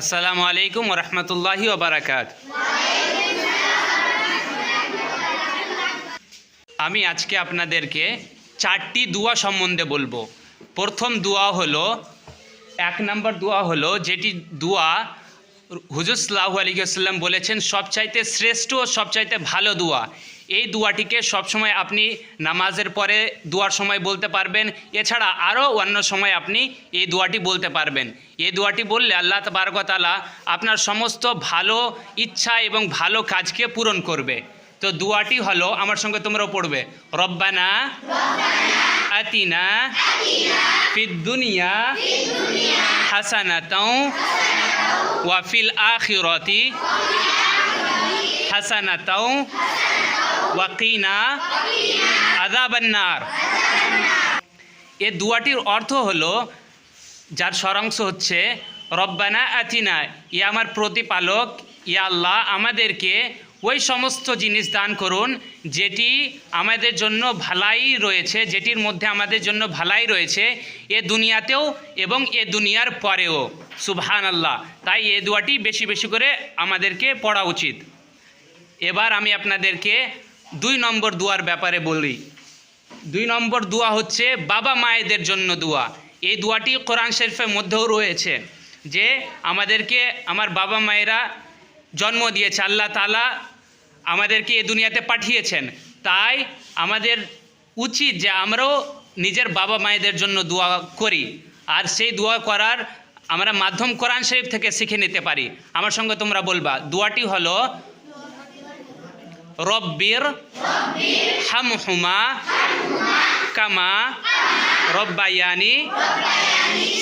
আসসালামু আলাইকুম রহমতুল্লাহি ওবরাকাত আমি আজকে আপনাদেরকে চারটি দোয়া সম্বন্ধে বলব। প্রথম দোয়া হলো, এক নম্বর দোয়া হলো যেটি দোয়া হুজুর সাল্লাহু আলিকাল্লাম বলেছেন, সবচাইতে শ্রেষ্ঠ ও সবচাইতে ভালো দোয়া। এই দোয়াটিকে সবসময় আপনি নামাজের পরে দোয়ার সময় বলতে পারবেন। এছাড়া আরও অন্য সময় আপনি এই দোয়াটি বলতে পারবেন। এই দোয়াটি বললে আল্লাহ তবারকতালা আপনার সমস্ত ভালো ইচ্ছা এবং ভালো কাজকে পূরণ করবে। তো দোয়াটি হলো, আমার সঙ্গে তোমরাও পড়বে, রব্বানা আতিনা ফিদ দুনিয়া হাসানাতাও ওয়াফিল আখিরতি হাসানাতাও ওয়াকিনা আদাবান্নার এ দুয়াটির অর্থ হলো, যার সরাংশ হচ্ছে, রব্বানা আতিনা, ইয়া আমার প্রতিপালক, ইয়া আল্লাহ আমাদেরকে ওই সমস্ত জিনিস দান করুন, যেটি আমাদের জন্য ভালাই রয়েছে, যেটির মধ্যে আমাদের জন্য ভালাই রয়েছে, এ দুনিয়াতেও এবং এ দুনিয়ার পরেও। সুবহান আল্লাহ তাই এ দুয়াটি বেশি বেশি করে আমাদেরকে পড়া উচিত। এবার আমি আপনাদেরকে দুই নম্বর দুয়ার ব্যাপারে বলি। দুই নম্বর দোয়া হচ্ছে বাবা মায়েদের জন্য দোয়া। এই দোয়াটি কোরআন শরীফের মধ্যেও রয়েছে যে আমাদেরকে আমার বাবা মায়েরা জন্ম দিয়েছে, আল্লাহ তালা আমাদেরকে এ দুনিয়াতে পাঠিয়েছেন। তাই আমাদের উচিত যে আমরাও নিজের বাবা মায়েদের জন্য দোয়া করি। আর সেই দোয়া করার আমরা মাধ্যম কোরআন শরীফ থেকে শিখে নিতে পারি। আমার সঙ্গে তোমরা বলবা, দোয়াটি হলো রব্বির হামহুমা কামা রব্বায়ানি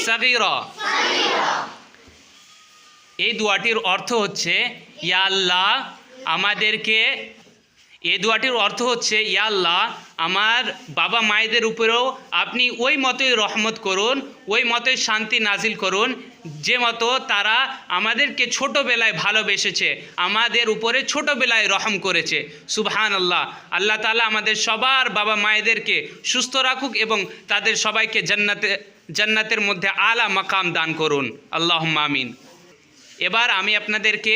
সাগির। এই দোয়াটির অর্থ হচ্ছে ইয়া আল্লাহ আমাদেরকে এই দোয়াটির অর্থ হচ্ছে, ইয়া আল্লাহ, আমার বাবা মায়েদের উপরেও আপনি ওই মতোই রহমত করুন, ওই মতোই শান্তি নাজিল করুন, যে মতো তারা আমাদেরকে ছোটোবেলায় ভালোবেসেছে, আমাদের উপরে ছোটোবেলায় রহম করেছে। সুবহান আল্লাহ আল্লাহ তালা আমাদের সবার বাবা মায়েদেরকে সুস্থ রাখুক এবং তাদের সবাইকে জান্নাতে, জান্নাতের মধ্যে আলা মাকাম দান করুন। আল্লাহ আমিন। এবার আমি আপনাদেরকে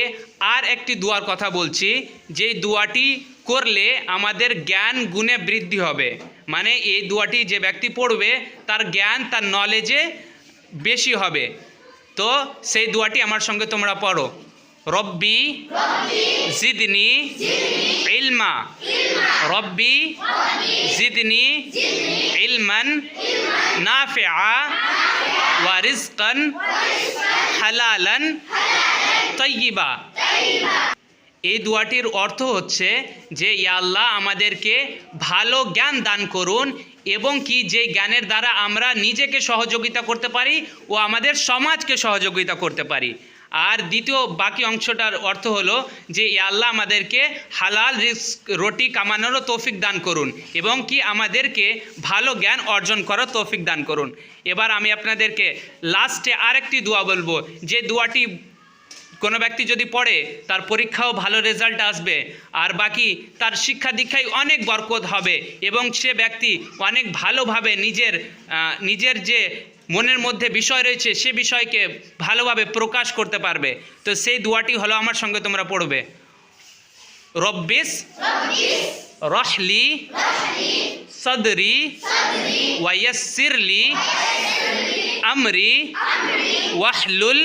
আর একটি দুয়ার কথা বলছি। যেই দুয়াটি করলে আমাদের জ্ঞান গুণে বৃদ্ধি হবে। মানে এই দুয়াটি যে ব্যক্তি পড়বে, তার জ্ঞান, তার নলেজে বেশি হবে। তো সেই দুয়াটি আমার সঙ্গে তোমরা পড়ো। রব্বি জিদনি ইলমা। রব্বি জিদনি ইলমান নাফিআ ওয়া রিজকান হালালান তৈবা এই দুয়াটির অর্থ হচ্ছে যে ইয়া আল্লাহ, আমাদেরকে ভালো জ্ঞান দান করুন এবং কি যে জ্ঞানের দ্বারা আমরা নিজেকে সহযোগিতা করতে পারি ও আমাদের সমাজকে সহযোগিতা করতে পারি। আর দ্বিতীয় বাকি অংশটার অর্থ হলো যে আল্লাহ, আমাদেরকে হালাল রিস্ক, রুটি কামানোরও তৌফিক দান করুন এবং কি আমাদেরকে ভালো জ্ঞান অর্জন করার তৌফিক দান করুন। এবার আমি আপনাদেরকে লাস্টে আরেকটি দোয়া বলব। যে দোয়াটি কোনো ব্যক্তি যদি পড়ে তার পরীক্ষাও ভালো রেজাল্ট আসবে। আর বাকি তার শিক্ষা দীক্ষায় অনেক বরকত হবে এবং সে ব্যক্তি অনেক ভালোভাবে নিজের নিজের যে মনের মধ্যে বিষয় রয়েছে সে বিষয়কে ভালোভাবে প্রকাশ করতে পারবে। তো সেই দোয়াটি হলো আমার সঙ্গে তোমরা পড়বে। রব্বিস রহলি সদরি ওয়াইসিরলি আমরি ওয়াহলুল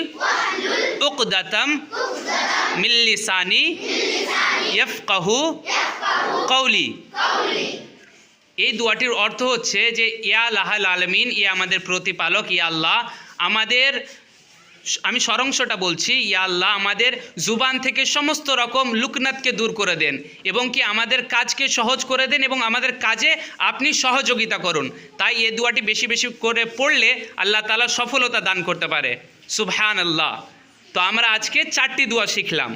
উকদাতাম মিল্লিসানি ইয়ফকাহু কৌলি এই দোয়াটির অর্থ হচ্ছে যে, ইয়া লাহাল আলমিন, ইয়া আমাদের প্রতিপালক, ইয়া আল্লাহ, আমাদের আমি সরংশটা বলছি, ইয়া আল্লাহ আমাদের জুবান থেকে সমস্ত রকম লুকনাতকে দূর করে দেন এবং কি আমাদের কাজকে সহজ করে দেন এবং আমাদের কাজে আপনি সহযোগিতা করুন। তাই এ দুয়াটি বেশি বেশি করে পড়লে আল্লাহ তালা সফলতা দান করতে পারে। সুবহান আল্লাহ তো আমরা আজকে চারটি দোয়া শিখলাম।